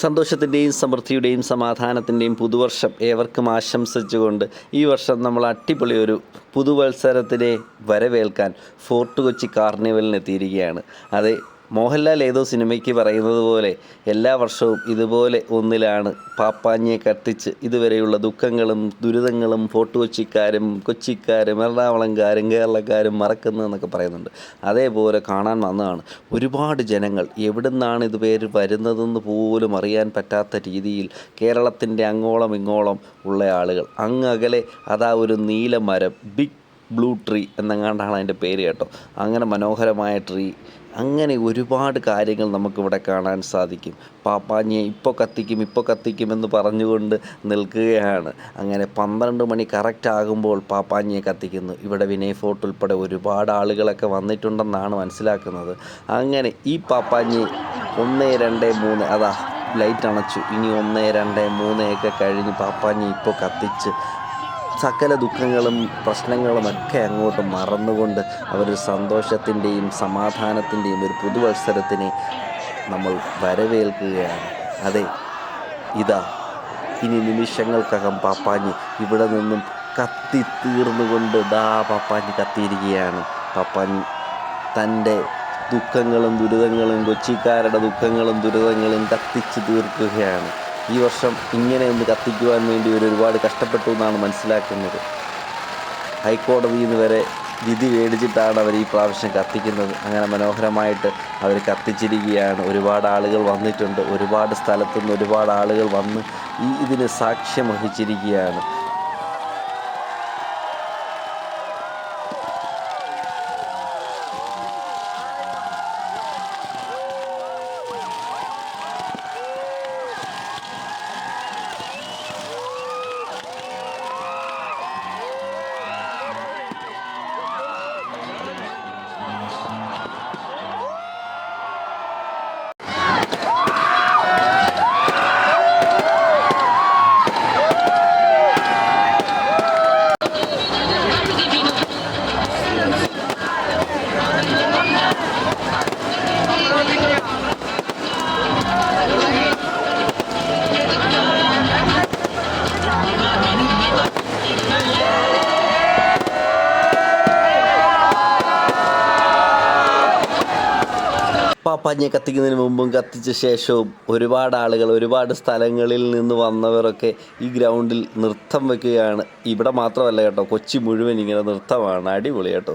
സന്തോഷത്തിന്റെയും സമൃദ്ധിയുടെയും സമാധാനത്തിന്റെയും പുതുവർഷം ഏവർക്കും ആശംസിച്ചുകൊണ്ട് ഈ വർഷം നമ്മൾ അടിപൊളി ഒരു പുതുവത്സരത്തിനെ വരവേൽക്കാൻ ഫോർട്ട് കൊച്ചി കാർണിവലിനെത്തിയിരിക്കുകയാണ്. അതെ മോഹൻലാൽ ഏതോ സിനിമയ്ക്ക് പറയുന്നത് പോലെ എല്ലാ വർഷവും ഇതുപോലെ ഒന്നിലാണ് പാപ്പാഞ്ഞെ കത്തിച്ച് ഇതുവരെയുള്ള ദുഃഖങ്ങളും ദുരിതങ്ങളും ഫോർട്ട് കൊച്ചിക്കാരും കൊച്ചിക്കാരും എറണാകുളംകാരും കേരളക്കാരും മറക്കുന്നതെന്നൊക്കെ പറയുന്നുണ്ട്. അതേപോലെ കാണാൻ വന്നതാണ്. ഒരുപാട് ജനങ്ങൾ എവിടുന്നാണ് ഇത് പേര് വരുന്നതെന്ന് പോലും അറിയാൻ പറ്റാത്ത രീതിയിൽ കേരളത്തിന്റെ അങ്ങോളം ഇങ്ങോളം ഉള്ള ആളുകൾ. അങ്ങകലെ അതാ ഒരു നീലമരം ബിഗ് ബ്ലൂ ട്രീ എന്നെങ്ങാണ്ടാണ് അതിന്റെ പേര് കേട്ടോ. അങ്ങനെ മനോഹരമായ ട്രീ അങ്ങനെ ഒരുപാട് കാര്യങ്ങൾ നമുക്കിവിടെ കാണാൻ സാധിക്കും. പാപ്പാഞ്ഞിയെ ഇപ്പോൾ കത്തിക്കും ഇപ്പോൾ കത്തിക്കും എന്ന് പറഞ്ഞുകൊണ്ട് നിൽക്കുകയാണ്. അങ്ങനെ പന്ത്രണ്ട് മണി കറക്റ്റ് ആകുമ്പോൾ പാപ്പാഞ്ഞിയെ കത്തിക്കുന്നു. ഇവിടെ വിനയ് ഫോർട്ട് ഉൾപ്പെടെ ഒരുപാട് ആളുകളൊക്കെ വന്നിട്ടുണ്ടെന്നാണ് മനസ്സിലാക്കുന്നത്. അങ്ങനെ ഈ പാപ്പാഞ്ഞി ഒന്ന് രണ്ട് മൂന്ന് അതാ ലൈറ്റ് അണച്ചു. ഇനി ഒന്ന് രണ്ട് മൂന്നൊക്കെ കഴിഞ്ഞ് പാപ്പാഞ്ഞി ഇപ്പോൾ കത്തിച്ച് സകല ദുഃഖങ്ങളും പ്രശ്നങ്ങളും ഒക്കെ അങ്ങോട്ട് മറന്നുകൊണ്ട് അവരൊരു സന്തോഷത്തിന്റെയും സമാധാനത്തിന്റെയും ഒരു പുതുവത്സരത്തിനെ നമ്മൾ വരവേൽക്കുകയാണ്. അതെ ഇതാ ഇനി നിമിഷങ്ങൾക്കകം പാപ്പാഞ്ഞി ഇവിടെ നിന്നും കത്തി തീർന്നുകൊണ്ട് ദാ പാപ്പാഞ്ഞി കത്തിയിരിക്കുകയാണ്. പാപ്പാഞ്ഞി തന്റെ ദുഃഖങ്ങളും ദുരിതങ്ങളും കൊച്ചിക്കാരുടെ ദുഃഖങ്ങളും ദുരിതങ്ങളും കത്തിച്ച് തീർക്കുകയാണ്. ഈ വർഷം ഇങ്ങനെ ഒന്ന് കത്തിക്കുവാൻ വേണ്ടി ഇവർ ഒരുപാട് കഷ്ടപ്പെട്ടു എന്നാണ് മനസ്സിലാക്കുന്നത്. ഹൈക്കോടതിയിൽ നിന്ന് വരെ വിധി മേടിച്ചിട്ടാണ് അവർ ഈ പ്രാവശ്യം കത്തിക്കുന്നത്. അങ്ങനെ മനോഹരമായിട്ട് അവർ കത്തിച്ചിരിക്കുകയാണ്. ഒരുപാട് ആളുകൾ വന്നിട്ടുണ്ട്. ഒരുപാട് സ്ഥലത്തുനിന്ന് ഒരുപാട് ആളുകൾ വന്ന് ഈ ഇതിന് സാക്ഷ്യം വഹിച്ചിരിക്കുകയാണ്. പാപ്പാഞ്ഞെ കത്തിക്കുന്നതിന് മുമ്പും കത്തിച്ച ശേഷവും ഒരുപാട് ആളുകൾ ഒരുപാട് സ്ഥലങ്ങളിൽ നിന്ന് വന്നവരൊക്കെ ഈ ഗ്രൗണ്ടിൽ നൃത്തം വെക്കുകയാണ്. ഇവിടെ മാത്രമല്ല കേട്ടോ കൊച്ചി മുഴുവൻ ഇങ്ങനെ നൃത്തമാണ്. അടിപൊളി കേട്ടോ.